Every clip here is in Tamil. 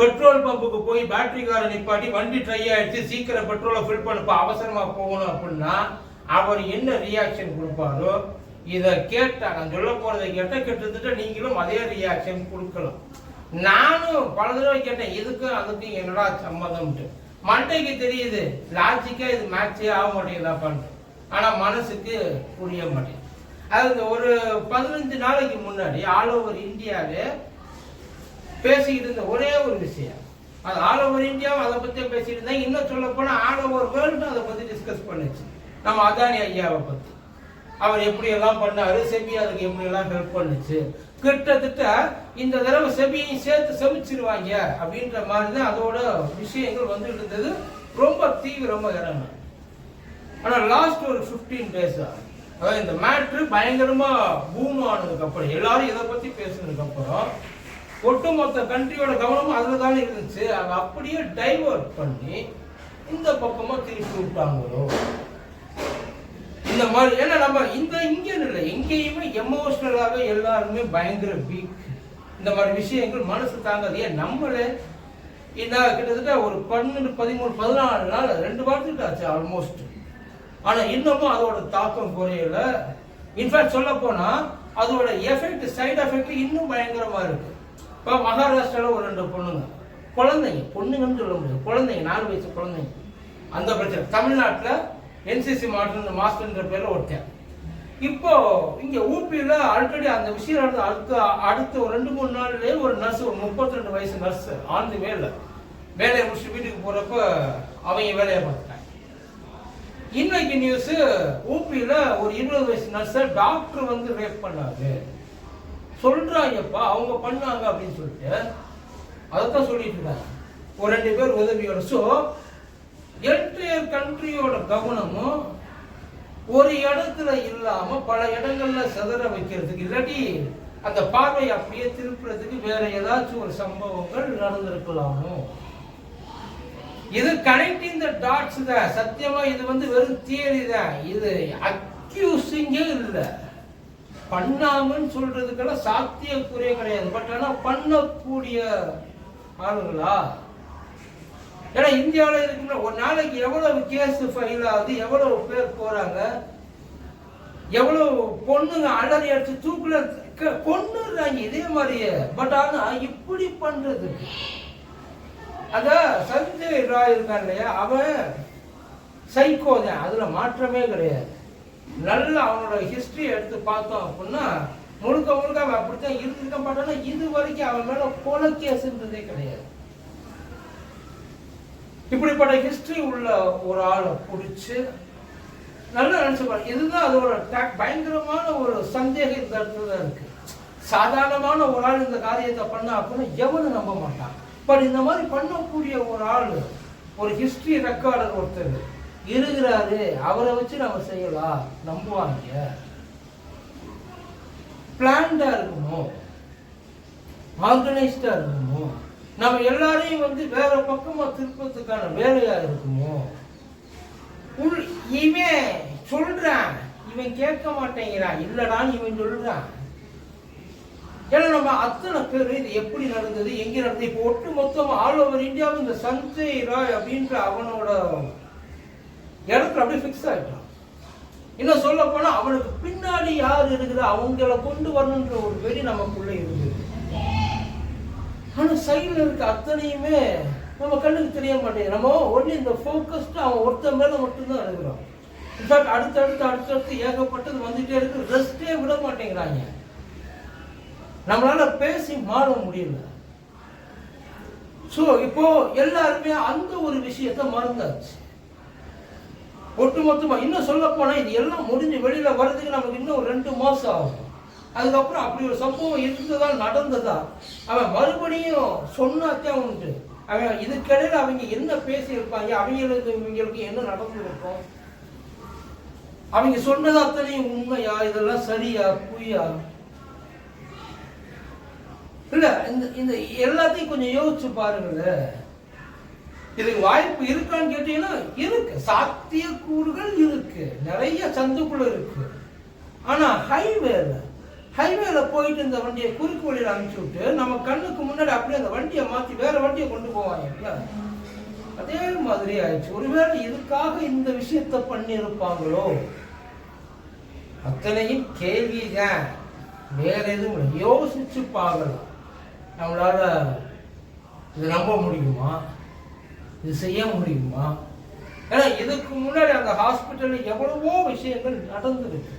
பெட்ரோல் பம்புக்கு போய் பேட்டரி காரை நிப்பாட்டி வண்டி ட்ரை ஆயிடுச்சு சீக்கிரம் பெட்ரோலை ஃபில் பண்ணப்ப அவசரமா போகணும் அப்படின்னா அவர் என்ன ரியாக்ஷன் கொடுப்பாரோ இதை கேட்டா நான் சொல்ல போறதை கேட்டால் கிட்டத்தட்ட நீங்களும் அதே ரியாக்ஷன் கொடுக்கலாம். நானும் பல தடவை கேட்டேன் இதுக்கும் அதுக்கும் என்னடா சம்மதம்ட்டு மண்டைக்கு தெரியுது லாஜிக்கா இது மேட்சே ஆக மாட்டேங்குதாப்பான்ட்டு. ஆனா மனசுக்கு புரிய மாட்டேங்குது. அது ஒரு பதினஞ்சு நாளைக்கு முன்னாடி ஆல் ஓவர் இந்தியாவே பேசிக்கிட்டு இருந்த ஒரே ஒரு விஷயம். அது ஆல் ஓவர் இந்தியாவும் அதை பத்தி பேசிட்டு இருந்தாங்க இன்னும் சொல்ல போனால் ஆல் ஓவர் வேர்ல்டு அதை பத்தி டிஸ்கஸ் பண்ணுச்சு. நம்ம அதானி ஐயாவை பத்தி. அவர் எப்படி எல்லாம் பண்ணாரு செபி அதுக்கு எப்படி எல்லாம் ஹெல்ப் பண்ணுச்சு. கிட்டத்தட்ட இந்த தடவை செபியையும் சேர்த்து செமிச்சிருவாங்க அப்படின்ற மாதிரி தான் அதோட விஷயங்கள் வந்துட்டு இருந்தது. ரொம்ப தீவிரமா இறங்க. ஆனா லாஸ்ட் ஒரு 15 டேஸ் அதாவது இந்த மேட்ரு பயங்கரமா பூம் ஆனதுக்கப்புறம் எல்லாரும் இதை பத்தி பேசுனதுக்கப்புறம் ஒட்டுமொத்த கண்ட்ரியோட கவனமும் அதில் தானே இருந்துச்சு. அதை அப்படியே டைவர்ட் பண்ணி இந்த பக்கமாக திருப்பி விட்டாங்களோ? இந்த மாதிரி ஏன்னா நம்ம இந்த இங்கே இல்லை எங்கேயுமே எமோஷனலாவே எல்லாருமே பயங்கர வீக் இந்த மாதிரி விஷயங்கள் மனசு தாங்காது. ஏன் நம்மளே இந்த கிட்டத்தட்ட ஒரு பன்னெண்டு பதிமூணு பதினாலு நாள் ரெண்டு வாரத்துக்கு ஆச்சு ஆல்மோஸ்ட் ஆனால் இன்னமும் அதோட தாக்கம் குறையல. இன்ஃபேக்ட் சொல்ல போனால் அதோட எஃபெக்ட் சைடு எஃபெக்ட் இன்னும் பயங்கரமாக இருக்குது இப்போ மகாராஷ்டிராவில் ஒரு ரெண்டு பொண்ணுங்க. குழந்தைங்க பொண்ணுங்கன்னு சொல்ல முடியாது. குழந்தைங்க நாலு வயசு குழந்தைங்க. அந்த பிரச்சனை. தமிழ்நாட்டில் என்சிசி மாஸ்டர் மாஸ்டர்ன்ற பேரில் ஒருத்தன். இப்போ இங்கே ஊபியில ஆல்ரெடி அந்த விஷயம் நடந்து அடுத்த அடுத்த ஒரு ரெண்டு மூணு நாள்லேயே ஒரு நர்ஸ் ஒரு முப்பத்தி ரெண்டு வயசு நர்ஸ் ஆண்டு வேலை வேலையை முடிச்சுட்டு வீட்டுக்கு போகிறப்ப அவங்க வேலையை பார்த்துட்டாங்க. இன்னைக்கு நியூஸு ஊபியில ஒரு இருபது வயசு நர்ஸை டாக்டர் வந்து ரேப் பண்ணாரு. சொல்றாங்கப்பா அவங்க பண்ணாங்க அப்படின்னு சொல்லிட்டு அதைத்தான் சொல்லிட்டு இருக்காங்க. ஒரு ரெண்டு பேர் உதவியோட. ஸோ என்டையர் கண்ட்ரியோட கவனமும் ஒரு இடத்துல இல்லாம பல இடங்கள்ல சிதற வைக்கிறதுக்கு இல்லாட்டி அந்த பார்வை அப்படியே திருப்புறதுக்கு வேற ஏதாச்சும் ஒரு சம்பவங்கள் நடந்திருக்கலாமோ? இது கனெக்டிங் த டாட்ஸ் தான். சத்தியமா இது வந்து வெறும் தியரி தான். இது அக்யூசிங்கே இல்லை. பண்ணாமன்னு சொல்றதுக்கெல்லாம் சாத்தியக்குறையே கிடையாது. பட் ஆனால் பண்ணக்கூடிய ஆளுங்களா ஏன்னா இந்தியாவில் இருக்குன்னா ஒரு நாளைக்கு எவ்வளவு கேஸ் ஃபைல் ஆகுது எவ்வளவு பேர் போறாங்க எவ்வளவு பொண்ணுங்க அலறி அடிச்சு தூக்குல க- இதே மாதிரியே. பட் ஆனா இப்படி பண்றது. அத சஞ்சய் ராய் இருக்கான் இல்லையா? அவன் சைக்கோ தான். அதுல மாற்றமே கிடையாது. நல்ல அவனோட ஹிஸ்ட்ரி எடுத்து பார்த்தோம் அப்படின்னா முழுக்க முழுக்க அவன் அப்படித்தான் இருந்திருக்க மாட்டானா இது வரைக்கும் அவன் மேல கொலை இருந்ததே கிடையாது. இப்படிப்பட்ட ஹிஸ்டரி உள்ள ஒரு ஆளை பிடிச்சி நல்லா நினைச்சு பாரு. இதுதான் அதோட பயங்கரமான ஒரு சந்தேகம் இந்த இடத்துல தான் இருக்கு. சாதாரணமான ஒரு ஆள் இந்த காரியத்தை பண்ணா அப்படின்னா எவனும் நம்ப மாட்டான். பட் இந்த மாதிரி பண்ணக்கூடிய ஒரு ஆள் ஒரு ஹிஸ்டரி ரெக்கார்டர் ஒருத்தர். இருக்கிறாரு அவரை வச்சு நம்ம செய்யலாம். நம்புவாங்க. பிளான்டா இருக்கணும். ஆர்கனைஸ்டா இருக்கணும். நம்ம எல்லாரையும் வந்து வேற பக்கமா திருப்பத்துக்கான வேலையா இருக்குமோ உள் இவன் சொல்றான். இவன் கேட்க மாட்டேங்கிறான். இல்லடான்னு இவன் சொல்றான். ஏன்னா நம்ம அத்தனை பேர் இது எப்படி நடந்தது எங்க நடந்தது? இப்போ ஒட்டு மொத்தமா ஆல் ஓவர் இந்தியாவும் இந்த சஞ்சய் ராய் அப்படின்ற அவனோட இடத்துல அப்படியே ஃபிக்ஸ் ஆயிட்டான். இன்னும் சொல்ல போனால் அவனுக்கு பின்னாடி யார் இருக்குது அவங்கள கொண்டு வரணுன்ற ஒரு வெறி நமக்குள்ள இருக்குது ஆனால் சைடில் இருக்க அத்தனையுமே நம்ம கண்ணுக்கு தெரிய மாட்டேங்குது. நம்ம ஒன்லி இந்த ஃபோக்கஸ்டு அவன் ஒருத்தன் மேலே மட்டும்தான் இருக்கிறோம் இன்ஃபேக்ட் அடுத்தடுத்து அடுத்தடுத்து ஏகப்பட்டது வந்துட்டே இருக்கு. ரெஸ்டே விட மாட்டேங்கிறாங்க. நம்மளால பேசி மாற முடியல. ஸோ இப்போ எல்லாருமே அந்த ஒரு விஷயத்த மறந்தாச்சு. ஒட்டுமொத்தமாக இன்னும் சொல்ல போனால் இது எல்லாம் முடிஞ்சு வெளியில் வர்றதுக்கு நமக்கு இன்னும் ஒரு ரெண்டு மாதம் ஆகும். அதுக்கப்புறம் அப்படி ஒரு சம்பவம் இருந்ததா நடந்ததா? அவன் மறுபடியும் சொன்னாத்தான் உண்டு அவன் இதுக்கிடையில் அவங்க என்ன பேசியிருப்பாங்க? அவங்களுக்கு இவங்களுக்கு என்ன நடந்திருக்கும்? அவங்க சொன்னது அத்தனையும் உண்மையா? இதெல்லாம் சரியா? பொய்யா? இல்லை இந்த இந்த எல்லாத்தையும் கொஞ்சம் யோசிச்சு பாருங்களேன். இதுக்கு வாய்ப்பு இருக்கான்னு கேட்டீங்கன்னா இருக்கு. சாத்தியக்கூறுகள் இருக்கு. நிறைய சந்துக்குள்ள இருக்கு. ஆனா ஹைவேல ஹைவேல போயிட்டு இந்த வண்டியை குறுக்கு வழியில் அனுப்பிச்சு விட்டு நம்ம கண்ணுக்கு முன்னாடி அப்படியே அந்த வண்டியை மாற்றி வேற வண்டியை கொண்டு போவாங்க அதே மாதிரி ஆயிடுச்சு. ஒருவேளை இதுக்காக இந்த விஷயத்த பண்ணியிருப்பாங்களோ? அத்தனையும் கேள்விங்க வேற எதுவும் யோசிச்சு பார்க்கலாம். நம்மளால இது நம்ப முடியுமா? இது செய்ய முடியுமா? ஏன்னா இதுக்கு முன்னாடி அந்த ஹாஸ்பிட்டல்ல எவ்வளவோ விஷயங்கள் நடந்துருக்கு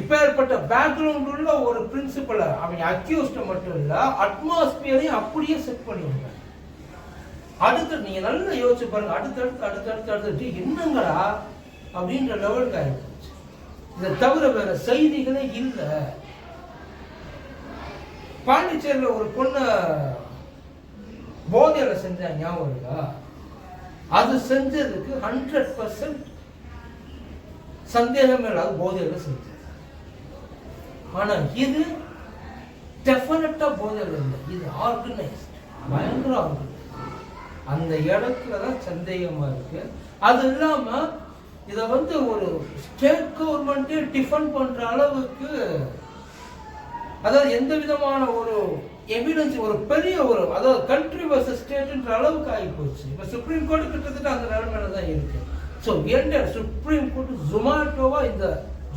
இப்பேற்பட்ட பேக்ரவுண்ட் உள்ள ஒரு பிரின்சிபலை அவன் அக்யூஸ்ட் மட்டும் இல்லை அட்மாஸ்பியரையும் அப்படியே செட் பண்ணிருக்காங்க அடுத்து நீங்க நல்லா யோசிச்சு பாருங்க அடுத்தடுத்து அடுத்தடுத்து அடுத்து என்னங்கடா அப்படின்ற லெவலுக்கு ஆயிடுச்சு. இதை தவிர வேற செய்திகளே இல்லை. பாண்டிச்சேரியில் ஒரு பொண்ணை போதையில் செஞ்ச ஞாபகம் இருக்கா அது செஞ்சதுக்கு ஹண்ட்ரட் பர்சன்ட் சந்தேகம் இல்லாத போதையில் செஞ்சது. ஆனால் இது டெஃபினட்டாக போதையில இல்லை இது ஆர்கனைஸ்ட் பயங்கர ஆர்கனைஸ்ட் அந்த இடத்துல தான் சந்தேகமாக இருக்கு. அது இல்லாமல் இதை வந்து ஒரு ஸ்டேட் கவர்மெண்ட்டே டிஃபன் பண்ணுற அளவுக்கு அதாவது எந்த விதமான ஒரு எவிடன்ஸ் ஒரு பெரிய ஒரு அதாவது கண்ட்ரி வர்சஸ் ஸ்டேட்ன்ற அளவுக்கு ஆகி போச்சு இப்போ சுப்ரீம் கோர்ட் கிட்டத்தட்ட அந்த நிலைமையில தான் இருக்கு. ஸோ எந்த சுப்ரீம் கோர்ட் ஜொமேட்டோவா இந்த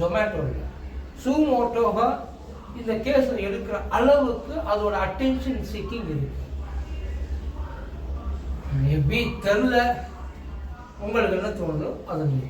ஜொமேட்டோ இல்லை. சூமோட்டோவா இந்த கேஸ் எடுக்கிற அளவுக்கு அதோட அட்டென்ஷன் சீக்கிங் இருக்கு. மேபி தெரில உங்களுக்கு என்ன தோணும் அதை நீங்க